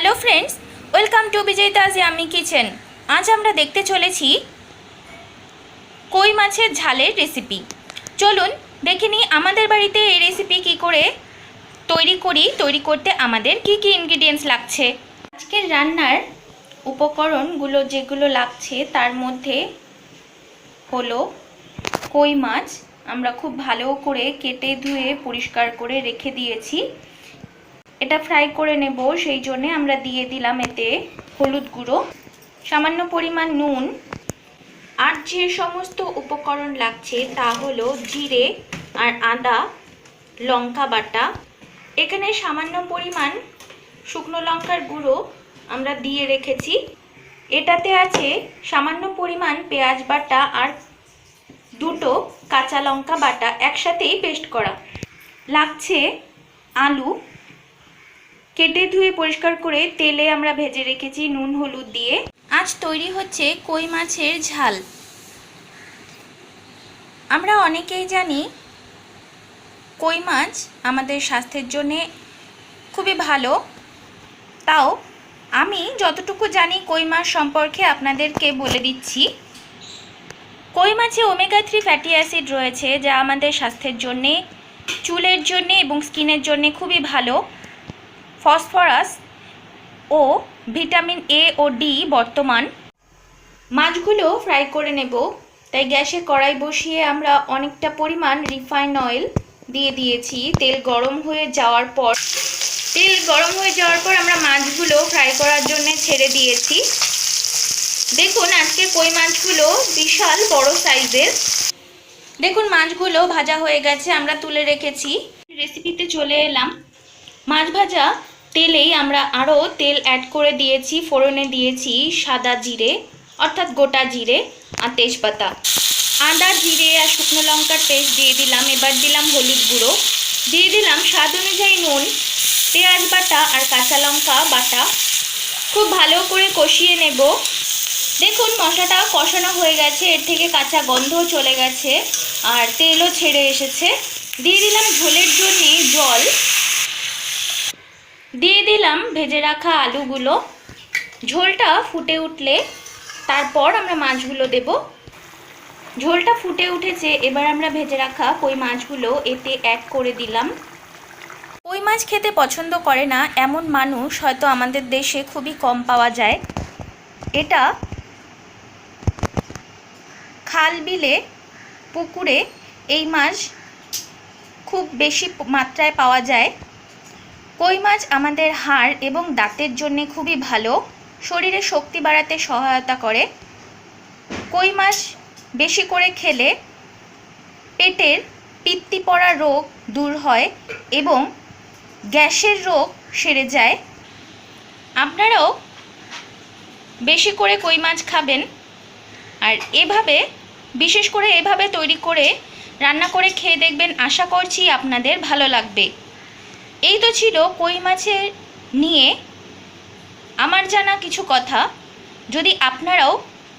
Hello friends, welcome to Bijoydas আমি kitchen. আজ আমরা দেখতে চলেছি কই মাছের ঝালের রেসিপি চলুন দেখে নিই আমাদের বাড়িতে এই রেসিপি কি করে তৈরি করি, তৈরি করতে আমাদের কি কি ইনগ্রিডিয়েন্টস লাগছে। আজকের রান্নার উপকরণগুলো যেগুলো লাগছে, তার মধ্যে হলো কই মাছ। আমরা খুব ভালো করে কেটে ধুয়ে পরিষ্কার করে রেখে দিয়েছি। এটা ফ্রাই করে নেব, সেই জন্যে আমরা দিয়ে দিলাম এতে হলুদ গুঁড়ো, সামান্য পরিমাণ নুন। আর যে সমস্ত উপকরণ লাগছে তা হলো জিরে আর আদা, লঙ্কা বাটা। এখানে সামান্য পরিমাণ শুকনো লঙ্কার গুঁড়ো আমরা দিয়ে রেখেছি। এটাতে আছে সামান্য পরিমাণ পেঁয়াজ বাটা আর দুটো কাঁচা লঙ্কা বাটা একসাথেই পেস্ট করা। লাগছে আলু কেটে ধুয়ে পরিষ্কার করে তেলে আমরা ভেজে রেখেছি নুন, হলুদ দিয়ে। আজ তৈরি হচ্ছে কই মাছের ঝাল। আমরা অনেকেই জানি কই মাছ আমাদের স্বাস্থ্যের জন্যে খুবই ভালো। তাও আমি যতটুকু জানি কই মাছ সম্পর্কে আপনাদেরকে বলে দিচ্ছি। কই মাছে ওমেগা থ্রি ফ্যাটি অ্যাসিড রয়েছে, যা আমাদের স্বাস্থ্যের জন্যে, চুলের জন্যে এবং স্কিনের জন্যে খুবই ভালো। ফসফরাস ও ভিটামিন এ ও ডি বর্তমান। মাছগুলো ফ্রাই করে নেব। তাই গ্যাসে কড়াই বসিয়ে আমরা অনেকটা পরিমাণ রিফাইন অয়েল দিয়ে দিয়েছি। তেল গরম হয়ে যাওয়ার পর, তেল গরম হয়ে যাওয়ার পর আমরা মাছগুলো ফ্রাই করার জন্য ছেড়ে দিয়েছি। দেখুন আজকে কই মাছগুলো বিশাল বড় সাইজের। দেখুন মাছগুলো ভাজা হয়ে গেছে, আমরা তুলে রেখেছি। রেসিপিতে চলে এলাম। মাছ ভাজা তেলেই আমরা আরও তেল অ্যাড করে দিয়েছি, ফোড়নে দিয়েছি সাদা জিরে, অর্থাৎ গোটা জিরে আর তেজপাতা। আদা, জিরে আর শুকনো লঙ্কার পেস্ট দিয়ে দিলাম, এবার দিলাম হলুদ গুঁড়ো। দিয়ে দিলাম স্বাদ অনুযায়ী নুন, পেঁয়াজ বাটা আর কাঁচা লঙ্কা বাটা। খুব ভালো করে কষিয়ে নেব। দেখুন, মশলাটা কষানো হয়ে গেছে, এর থেকে কাঁচা গন্ধও চলে গেছে, আর তেলও ছেড়ে এসেছে। দিয়ে দিলাম ঝোলের জন্যে জল। দিয়ে দিলাম ভেজে রাখা আলুগুলো। ঝোলটা ফুটে উঠলে তারপর আমরা মাছগুলো দেব। ঝোলটা ফুটে উঠেছে, এবার আমরা ভেজে রাখা কই মাছগুলো এতে অ্যাড করে দিলাম। কই মাছ খেতে পছন্দ করে না, এমন মানুষ হয়তো আমাদের দেশে খুবই কম পাওয়া যায়। এটা খাল বিলে, পুকুরে এই মাছ খুব বেশি মাত্রায় পাওয়া যায়। কই মাছ আমাদের হাড় এবং দাঁতের জন্য খুবই ভালো, শরীরে শক্তি বাড়াতে সহায়তা করে। কই মাছ বেশি করে খেলে পেটের পিত্তি পড়া রোগ দূর হয় এবং গ্যাসের রোগ সেরে যায়। আপনারাও বেশি করে কই মাছ খাবেন আর এভাবে, বিশেষ করে এভাবে তৈরি করে রান্না করে খেয়ে দেখবেন। আশা করছি আপনাদের ভালো লাগবে। এই তো ছিল কই মাছের নিয়ে। আমার জানা কিছু কথা। যদি আপনারাও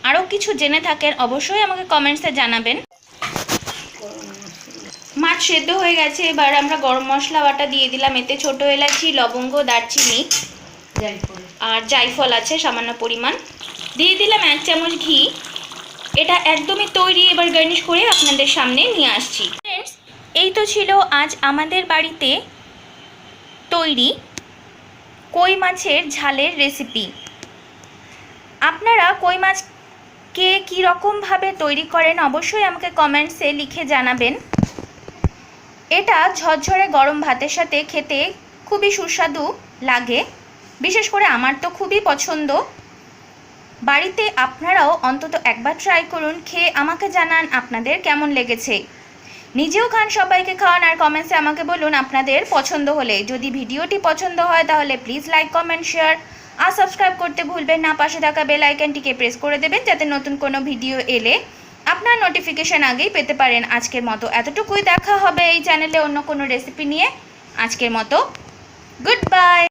আরও কিছু জেনে থাকেন, অবশ্যই আমাকে কমেন্টসে জানাবেন। মাছ সেদ্ধ হয়ে গেছে, এবার আমরা গরম মশলা বাটা দিয়ে দিলাম। এতে ছোট এলাচি, লবঙ্গ, দারচিনি আর জায়ফল আছে, সামান্য পরিমাণ। দিয়ে দিলাম এক চামচ ঘি। এটা একদমই তৈরি, এবার গার্নিশ করে আপনাদের সামনে নিয়ে আসছি। ফ্রেন্ডস এই তো ছিল আজ আমাদের বাড়িতে তৈরি কই মাছের ঝালের রেসিপি আপনারা কই মাছ কে কীরকমভাবে তৈরি করেন অবশ্যই আমাকে কমেন্টসে লিখে জানাবেন। এটা ঝরঝরে গরম ভাতের সাথে খেতে খুবই সুস্বাদু লাগে। বিশেষ করে আমার তো খুবই পছন্দ। বাড়িতে আপনারাও অন্তত একবার ট্রাই করুন, খেয়ে আমাকে জানান আপনাদের কেমন লেগেছে। নিজেও খান সবাইকে খাওয়ান আর কমেন্টসে আমাকে বলুন আপনাদের পছন্দ হলে। যদি ভিডিওটি পছন্দ হয় তাহলে প্লিজ লাইক কমেন্ট শেয়ার আর সাবস্ক্রাইব করতে ভুলবেন না। পাশে থাকা বেল আইকনটিকে প্রেস করে দেবেন যাতে নতুন কোনো ভিডিও এলে আপনার নোটিফিকেশান আগেই পেতে পারেন। আজকের মতো এতটুকুই। দেখা হবে এই চ্যানেলে অন্য কোনো রেসিপি নিয়ে। আজকের মতো। Good bye